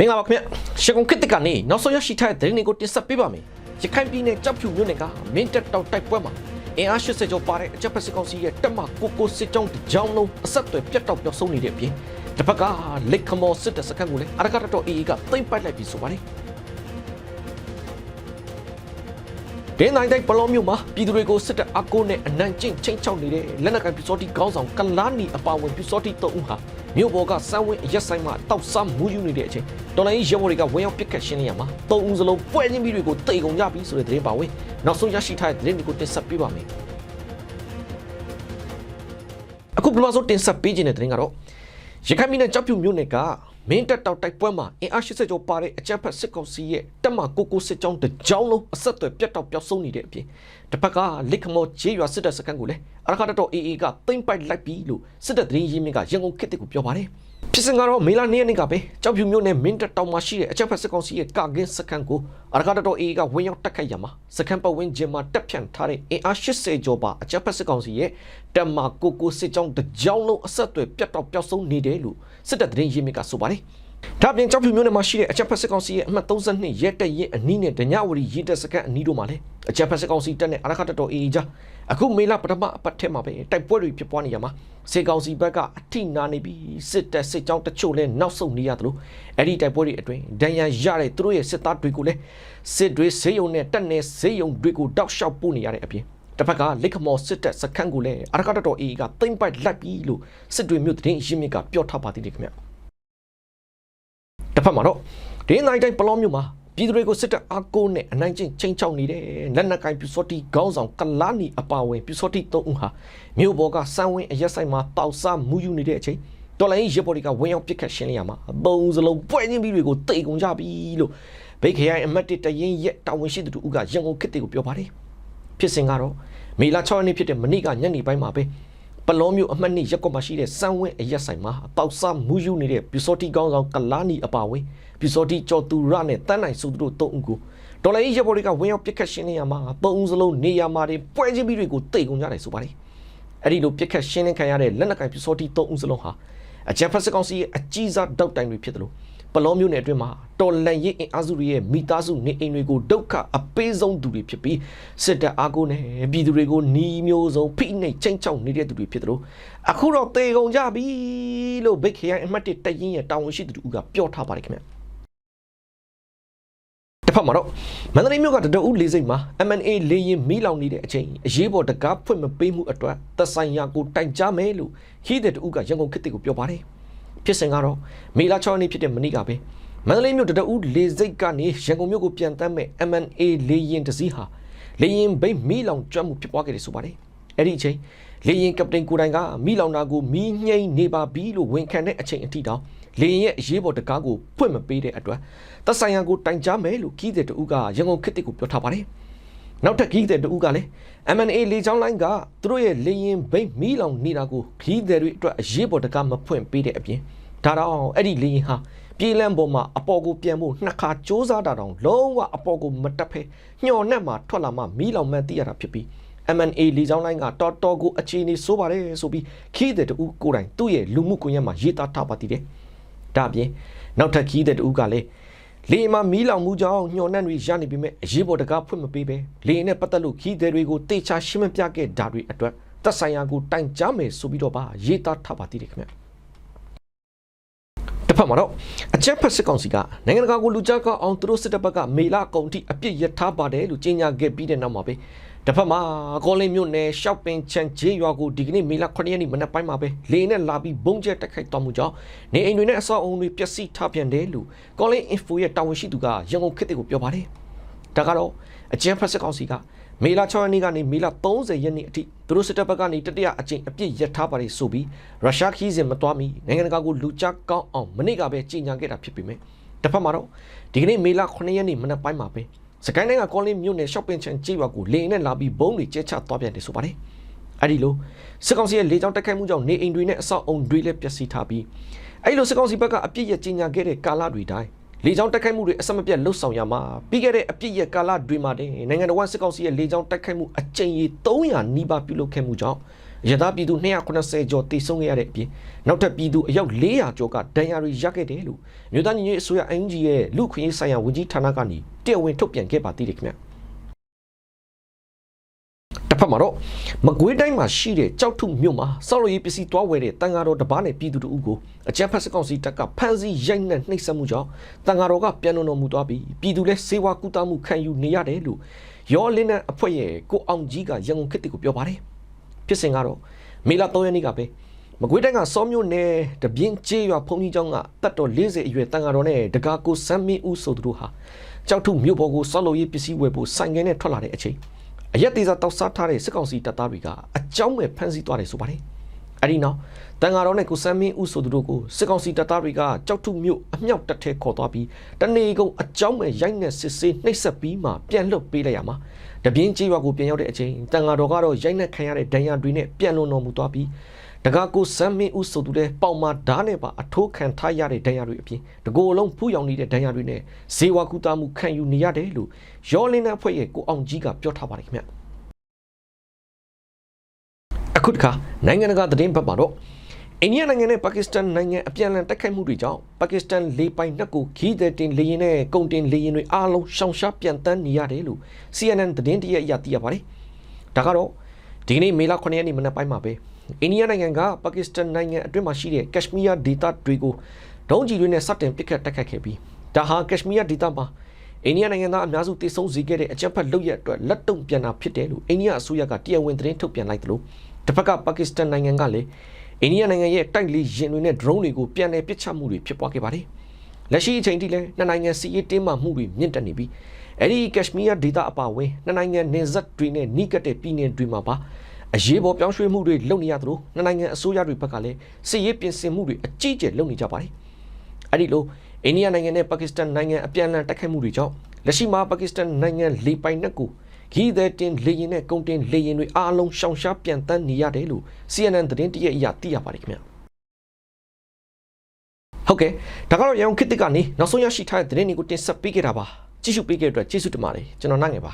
မင်္ဂလာပါခင်ဗျရှကုံခစ်တစ်ကနေနောက်ဆုံးရရှိထားတဲ့သတင်းတွေကိုတင်ဆက်ပေးပါမယ်ရခိုင်ပြည်နယ်ကြောက်ဖြူမြို့နယ်ကမင်းတပ်တောက်တိုက်ပွဲမှာအင်အား80ကျော်ပါတဲ့အကြပ်ဖက်စစ်ကောင်စီရဲ့တပ်မကိုကိုစစ်ကြောင်းတစ်ကြောင်းလုံးအဆက်အသွယ်ပြတ်တောက်ပျောက်ဆုံးနေတဲ့အပြင်တစ်ဖက်ကလက်ခမော်စစ်တပ်စခန်းကိုလည်းအရကတတော်အေအေကသိမ့်ပိုက်လိုက်ပြီးဆိုပါတယ်ဒင်းနိုင်တိုင်းပလောမျိုးမှာပြည်သူတွေကိုစစ်တပ်အကိုနဲ့အနံ့ကျင့်ချင်းချောက်နေတဲ့လက်နက်ကိုင်ပြူစောတိခေါင်းဆောင်ကလာနီအပါဝင်ပြူစောတိတုံးဦးဟာ မြို့ပေါ်ကစမ်းဝင်းရက်ဆိုင်မှာတောက်စားမူးယူနေတဲ့အချိန်တော်လိုင်းရဲဘော်တွေကဝင်းရောက်ပစ်ခတ်ရှင်းနေရမှာတုံးဦးစလုံးပွဲချင်းပြီးတွေကိုတိတ်ကုန်ကြပြီဆိုတဲ့သတင်းပါဝင်နောက်ဆုံးရရှိထားတဲ့သတင်းတွေကိုတင်ဆက်ပေးပါမယ်အခုဘလော့ဆိုတင်ဆက်ပေးခြင်းတဲ့သတင်းကတော့ရခိုင်ပြည်နယ်ကြောက်ဖြူမြို့နယ်က မင်းတပ်တောက်တိုက်ပွဲမှာအင်အား80ကျော်ပါတဲ့အကြမ်းဖက်စစ်ကောင်စီရဲ့တပ်မကိုကိုစစ်ကြောင်းတစ်ကြောင်းလုံးအဆက်အသွယ်ပြတ်တောက်ပျောက်ဆုံးနေတဲ့အပြင်တစ်ဖက်ကလက်ခမော်ဂျေးရွာစစ်တပ်စခန်းကိုလည်းအရခတတော်အေအေကသိမ့်ပိုက်လိုက်ပြီလို့စစ်တပ်သတင်းရင်းမြစ်ကရန်ကုန်ခေတ်ကိုပြောပါတယ် ဖြစ်စဉ်ကတော့မေလ2ရက်နေ့ကပဲကြောက်ဖြူမြို့နယ်မင်းတပ်တောင်မှာရှိတဲ့အကြမ်းဖက်စစ်ကောင်စီရဲ့ကာကင်းစခန်းကိုအရခတတော်အေအေကဝင်ရောက်တက်ခိုက်ရမှာစခန်းပတ်ဝန်းကျင်မှာတက်ဖြန့်ထားတဲ့အင်အား80ကျော်ပါအကြမ်းဖက်စစ်ကောင်စီရဲ့တပ်မကိုကိုစစ်ကြောင်းတစ်ကြောင်းလုံးအဆက်အသွယ်ပြတ်တောက်ပျောက်ဆုံးနေတယ်လို့စစ်တပ်သတင်းရင်းမြစ်ကဆိုပါတယ်ဒါပြင်ကြောက်ဖြူမြို့နယ်မှာရှိတဲ့အချက်ဖက်စစ်ကောင်စီရဲ့အမှတ်32ရဲတက်ရင်အနီးနဲ့ဒညဝရီရဲတက်စခန်းအနီးတို့မှာလည်း အချက်ဖက်စစ်ကောင်စီတပ်နဲ့အရခတ်တော်အေးကြအခုမေလပထမအပတ်ထဲမှာပဲတိုက်ပွဲတွေဖြစ်ပွားနေရမှာစေကောင်စီဘက်ကအထိနာနေပြီးစစ်တပ်စစ်ကြောင်းတချို့လည်းနောက်ဆုတ်နေရတယ်လို့အဲ့ဒီတိုက်ပွဲတွေအတွင်းဒဏ်ရာရတဲ့သူတို့ရဲ့စစ်သားတွေကိုလည်းစစ်တွေဈေးရုံနဲ့တပ်နယ်ဈေးရုံတွေကိုတောက်လျှောက်ပို့နေရတဲ့အပြင်တစ်ဖက်ကလက်ခမော်စစ်တပ်စခန်းကိုလည်းအရခတ်တော်အေးကသိမ့်ပိုက်လိုက်ပြီလို့စစ်တွေမြို့တရင်ရင်းမြစ်ကပြောထားပါသေးတယ်ခင်ဗျာတစ်ဖက်မှာတော့ဒင်းနိုင်တိုင်းပလောမျိုးမှာ ပြည်သူတွေကိုစစ်တပ်အားကိုးနဲ့အနိုင်ကျင့်ချင်းချောက်နေတဲ့လက်နက်ကင်ပြူစောတိခေါင်းဆောင်ကလာနီအပါဝင်ပြူစောတိသုံးဦးဟာမြို့ပေါ်ကစမ်းဝင်းအရက်ဆိုင်မှာတောက်စားမူးယူနေတဲ့အချိန်တော်လိုင်းရေပေါ်တွေကဝင်းရောက်ပစ်ခတ်ရှင်းလင်းရမှာအပုံစလုံးပွဲချင်းပြီးတွေကိုတိတ်ကုန်ကြပြီလို့ဘိတ်ခရိုင်အမတ်တတရင်ရက်တာဝန်ရှိသူတို့ကရန်ကုန်ခေတ်တွေကိုပြောပါတယ်ဖြစ်စဉ်ကတော့မေလ6ရက်နေ့ဖြစ်တဲ့မနေ့ကညနေပိုင်းမှာပဲ ပလောမျိုးအမှတ်နှစ်ရက်ကွက်မှာရှိတဲ့စမ်းဝင်းအရက်ဆိုင်မှာတောက်စားမူးယူနေတဲ့ပြူစောတိကောင်းဆောင်ကလာနီအပါဝင်ပြူစောတိကျော်သူရနဲ့တန်းနိုင်စုသူတို့တုံးဦးကိုဒေါ်လာကြီးရပေါ်တွေကဝင်ရောက်ပစ်ခတ်ရှင်းနေရမှာပုံဦးစလုံးနေရမှာတွေပွဲချင်းပြီးတွေကိုတိတ်ကုန်ကြတယ်ဆိုပါတယ်အဲ့ဒီလိုပစ်ခတ်ရှင်းလင်းခံရတဲ့လက်နက်ကင်ပြူစောတိတုံးဦးစလုံးဟာ အကြံဖက်စစ်ကောင်စီရဲ့အကြီးစားတောက်တိုင်တွေဖြစ်တယ်လို့ပလောမျိုးနယ်အတွင်းမှာတော်လန်ရေးအင်အားစုတွေရဲ့မိသားစုနေအိမ်တွေကိုဒုက္ခအပေးဆုံးသူတွေဖြစ်ပြီးစစ်တပ်အားကိုနဲ့ပြည်သူတွေကိုနှီးမျိုးစုံဖိနှိပ်ချင်းချောက်နေတဲ့သူတွေဖြစ်တယ်လို့အခုတော့တေကုန်ကြပြီလို့ဘိတ်ခရိုင်အမှတ်1တရင်ရဲ့တာဝန်ရှိသူတို့ကပြောထားပါတယ်ခင်ဗျ တစ်ဖက်မှာတော့မန္တလေးမြို့ကတတူးလေးစိတ်မှာ MNA လေရင်မီးလောင်နေတဲ့အချိန်အရေးပေါ်တကားဖွင့်မပေးမှုအတွက်သက်ဆိုင်ရာကိုတိုင်ကြားမယ်လို့ခီးတဲ့တူးကရန်ကုန်ခေတ်ကိုပြောပါတယ်ဖြစ်စဉ်ကတော့မေလ6ရက်နေ့ဖြစ်တဲ့မနေ့ကပဲမန္တလေးမြို့တတအူးလေစိတ်ကနေရန်ကုန်မြို့ကိုပြန်တမ်းမဲ့ MNA လေရင်တစ်စီးဟာလေရင်ဘိတ်မီးလောင်ကျွမ်းမှုဖြစ်ပွားခဲ့တယ်ဆိုပါတယ်အဲ့ဒီအချိန် လေရင်ကပတိန်ကိုတိုင်ကမီးလောင်တာကိုမီးငိမ့်နေပါပြီလို့ဝန်ခံတဲ့အချိန်အထိတောင်လေရင်ရဲ့အရေးပေါ်တကားကိုဖွင့်မပေးတဲ့အတွက်သက်ဆိုင်ရာကိုတိုင်ကြားမယ်လို့ကြီးတဲ့တူကရန်ကုန်ခေတ်တစ်ကိုပြောထားပါတယ်နောက်ထပ်ခီးတဲ့တူကလည်း MNA လေချောင်းလိုင်းကသူတို့ရဲ့လေရင်ဘိတ်မီးလောင်နေတာကိုခီးတဲ့တွေအတွက်အရေးပေါ်တကမဖွင့်ပေးတဲ့အပြင်ဒါတော့အဲ့ဒီလေရင်ဟာပြေးလန်းပေါ်မှာအပေါ်ကိုပြန်ဖို့နှစ်ခါစ조사တာတောင်လုံးဝအပေါ်ကိုမတက်ဖဲညှော်နဲ့မှထွက်လာမှမီးလောင်မှန်းသိရတာဖြစ်ပြီး MNA လေချောင်းလိုင်းကတော်တော်ကိုအခြေအနေဆိုးပါတယ်ဆိုပြီးခီးတဲ့တူကိုယ်တိုင်သူ့ရဲ့လူမှုကွန်ရက်မှာရေးသားထားပါသေးတယ်ဒါအပြင်နောက်ထပ်ခီးတဲ့တူကလည်းလေမှာမီးလောင်မှုကြောင့်ညှော်နှံ့တွေရနေပြီမဲ့အရေးပေါ်တကားဖွင့်မပေးပဲလေနဲ့ပတ်သက်လို့ခီးသည်တွေကိုတေချာရှင်းမပြခဲ့တာတွေအတွက်သက်ဆိုင်ရာကိုတိုင်ကြားမယ်ဆိုပြီးတော့ပါရေးသားထားပါသေးတယ်ခင်ဗျတစ်ဖက်မှာတော့အချက်ဖက်စစ်ကောင်စီကနိုင်ငံတကာကိုလူကြကောက်အောင်သူတို့စစ်တပ်ဘက်ကမေလအကုန်ထိအပြစ်ရထားပါတယ်လို့ကြေညာခဲ့ပြီးတဲ့နောက်မှာပဲ တစ်ဖက်မှာကောလင်းမြို့နယ်ရှောက်ပင်ချန်ဂျေးရွာကိုဒီကနေ့မေလ9ရက်နေ့မနက်ပိုင်းမှာပဲလေနဲ့လာပြီးဘုံကျက်တိုက်ခိုက်တော်မူကြောင်းနေအိမ်တွေနဲ့အဆောက်အုံတွေပျက်စီးထားပြန်တယ်လို့ကောလင်း info ရဲ့တာဝန်ရှိသူကရန်ကုန်ခေတ်ကိုပြောပါတယ်ဒါကတော့အကျန်းဖက်စစ်ကောင်စီကမေလ6ရက်နေ့ကနေမေလ30ရက်နေ့အထိသူတို့စစ်တပ်ဘက်ကနေတတိယအကြိမ်အပြစ်ရထားပါတယ်ဆိုပြီးရုရှားခီးစဉ်မတော်မီနိုင်ငံတကာကိုလူကြကောင်းအောင်မနေ့ကပဲကြေညာခဲ့တာဖြစ်ပေမဲ့တစ်ဖက်မှာတော့ဒီကနေ့မေလ9ရက်နေ့မနက်ပိုင်းမှာပဲ စကိုင်းတိုင်းကကောလင်းမြို့နယ်ရှော့ပင်ချန်ကြေးရွာကိုလေနဲ့လာပြီးဘုံတွေကျဲချသွားပြန်တယ်ဆိုပါတယ်အဲ့ဒီလိုစစ်ကောင်စီရဲ့လေကြောင်းတိုက်ခိုက်မှုကြောင့်နေအိမ်တွေနဲ့အဆောက်အုံတွေလည်းပျက်စီးထားပြီးအဲ့ဒီလိုစစ်ကောင်စီဘက်ကအပြစ်ရကြေညာခဲ့တဲ့ကာလတွေတိုင်းလေကြောင်းတိုက်ခိုက်မှုတွေအဆက်မပြတ်လှုပ်ဆောင်ရမှာပြီးခဲ့တဲ့အပြစ်ရကာလတွေမှာတင်နိုင်ငံတော်ဝန်စစ်ကောင်စီရဲ့လေကြောင်းတိုက်ခိုက်မှုအကြိမ်ရေ300နီးပါးပြုလုပ်ခဲ့မှုကြောင့် ရသားပြည်သူ290ကျော်တိစုံခဲ့ရတဲ့အပြင်နောက်ထပ်ပြည်သူအယောက်400ကျော်ကဒဏ်ရာတွေရခဲ့တယ်လို့မြို့သားညီညွတ်ရေးအစိုးရ NG ရဲ့လူခွင့်ရေးဆိုင်ရာဝန်ကြီးဌာနကနေတရားဝင်ထုတ်ပြန်ခဲ့ပါသေးတယ်ခင်ဗျာတစ်ဖက်မှာတော့မကွေးတိုင်းမှာရှိတဲ့ကြောက်ထုမြို့မှာစောက်လို့ရေးပစ္စည်းတွားဝယ်တဲ့တန်ဃာတော်တစ်ပါးနဲ့ပြည်သူတို့အုပ်ကိုအကြမ်းဖက်စစ်ကောင်စီတပ်ကဖမ်းဆီးရိုက်နှက်နှိပ်စက်မှုကြောင့်တန်ဃာတော်ကပြန်လွန်တော်မူသွားပြီးပြည်သူလည်းစေဝါကူတာမှုခံယူနေရတယ်လို့ရောလင်းတဲ့အဖွဲ့ရဲ့ကိုအောင်ကြီးကရန်ကုန်ခေတ်ကိုပြောပါတယ် ဖြစ်စဉ်ကတော့မေလ3ရက်နေ့ကပဲမကွေးတိုင်းကစောမြို့နယ်တပြင်းကျေးရွာဖုန်ကြီးကျောင်းကတပ်တော်40အရွယ်တန်ဃာတော်နဲ့ဒကာကိုစမ်းမင်းဦးဆိုသူတို့ဟာကြောက်ထုမြို့ပေါ်ကိုစောက်လို့ရေးပစ္စည်းဝယ်ဖို့ဆိုင်ငယ်နဲ့ထွက်လာတဲ့အချိန်အရက်သေးစားတောက်စားထားတဲ့စစ်ကောင်စီတပ်သားတွေကအကြောင်းမဲ့ဖမ်းဆီးသွားတယ်ဆိုပါတယ်။ အဲဒီနောက်တန်ဃာတော်နဲ့ကိုစမ်းမင်းဦးဆိုသူတို့ကိုစစ်ကောင်စီတပ်သားတွေကကြောက်ထုမြို့အမြောက်တပ်ထဲခေါ်သွားပြီးတနေကုန်အကြောင်းမဲ့ရိုက်နှက်စစ်ဆေးနှိပ်စက်ပြီးမှပြန်လွတ်ပေးလိုက်ရမှာတပြင်းကြီးရွာကိုပြန်ရောက်တဲ့အချိန်တန်ဃာတော်ကတော့ရိုက်နှက်ခံရတဲ့ဒဏ်ရာတွေနဲ့ပြန်လွန်တော်မူသွားပြီးတကားကိုစမ်းမင်းဦးဆိုသူတဲ့ပေါင်မာဓာတ်နဲ့ပါအထိုးခံထားရတဲ့ဒဏ်ရာတွေအပြင်တကိုယ်လုံးဖူးယောင်နေတဲ့ဒဏ်ရာတွေနဲ့ဇေဝကူတာမှုခံယူနေရတယ်လို့ရောလင်းတဲ့အဖွဲ့ရဲ့ကိုအောင်ကြီးကပြောထားပါတယ်ခင်ဗျ။ အခုတခါနိုင်ငံတကာသတင်းဘက်မှာတော့အိန္ဒိယနိုင်ငံနဲ့ပါကစ္စတန်နိုင်ငံအပြန်အလှန်တိုက်ခိုက်မှုတွေကြောင့်ပါကစ္စတန်လေပိုင်နက်ကိုခီးသည်တင်လေရင်နဲ့ကုန်တင်လေရင်တွေအားလုံးရှောင်ရှားပြန်တန်းနေရတယ်လို့ CNN သတင်းတရက်အရသိရပါတယ်။ဒါကတော့ဒီကနေ့မေလ9ရက်နေ့မနက်ပိုင်းမှာပဲအိန္ဒိယနိုင်ငံကပါကစ္စတန်နိုင်ငံအတွင်းမှာရှိတဲ့ကက်ရှ်မီးယားဒေသတွေကိုဒုံးကျည်တွေနဲ့စတင်ပစ်ခတ်တိုက်ခတ်ခဲ့ပြီးဒါဟာကက်ရှ်မီးယားဒေသမှာအိန္ဒိယနိုင်ငံသားအများစုတည်ဆုံစေခဲ့တဲ့အကြမ်းဖက်လုပ်ရက်အတွက်လက်တုံ့ပြန်တာဖြစ်တယ်လို့အိန္ဒိယအစိုးရကတရားဝင်သတင်းထုတ်ပြန်လိုက်တယ်လို့ တစ်ဖက်ကပါကစ္စတန်နိုင်ငံကလည်းအိန္ဒိယနိုင်ငံရဲ့တိုက်လေယာဉ်တွေနဲ့ drone တွေကိုပြန်လည်ပစ်ချမှုတွေဖြစ်ပွားခဲ့ပါတယ်။လက်ရှိအချိန်ထိလည်းနှစ်နိုင်ငံစီးရေးတင်းမာမှုတွေမြင့်တက်နေပြီးအဲ့ဒီကက်ရှ်မီးယားဒေသအပါအဝင်နှစ်နိုင်ငံနေဆက်တွေနဲ့နှိကပ်တဲ့ပြည်နယ်တွေမှာပါအရေးပေါ်ပြောင်းရွှေ့မှုတွေလုပ်နေရသလိုနှစ်နိုင်ငံအစိုးရတွေဘက်ကလည်းစစ်ရေးပြင်ဆင်မှုတွေအကြီးအကျယ်လုပ်နေကြပါတယ်။အဲ့ဒီလိုအိန္ဒိယနိုင်ငံနဲ့ပါကစ္စတန်နိုင်ငံအပြန်အလှန်တိုက်ခိုက်မှုတွေကြောင့်လက်ရှိမှာပါကစ္စတန်နိုင်ငံလေပိုင်နက်ကို ဂီးသည်တင်လေရင်နဲ့ကုန်တင်လေရင်တွေအားလုံးရှောင်ရှားပြန်တန်းနေရတယ်လို့ CNN သတင်းတရက်အရသိရပါတယ်ခင်ဗျာဟုတ်ကဲ့ဒါကတော့ရန်ကုန်ခေတ်သစ်ကနေနောက်ဆုံးရရှိထားတဲ့သတင်းတွေကိုတင်ဆက်ပေးခဲ့တာပါကြည့်ရှုပေးခဲ့တဲ့အတွက်ကျေးဇူးတင်ပါတယ်ကျွန်တော်နိုင်ငယ်ပါ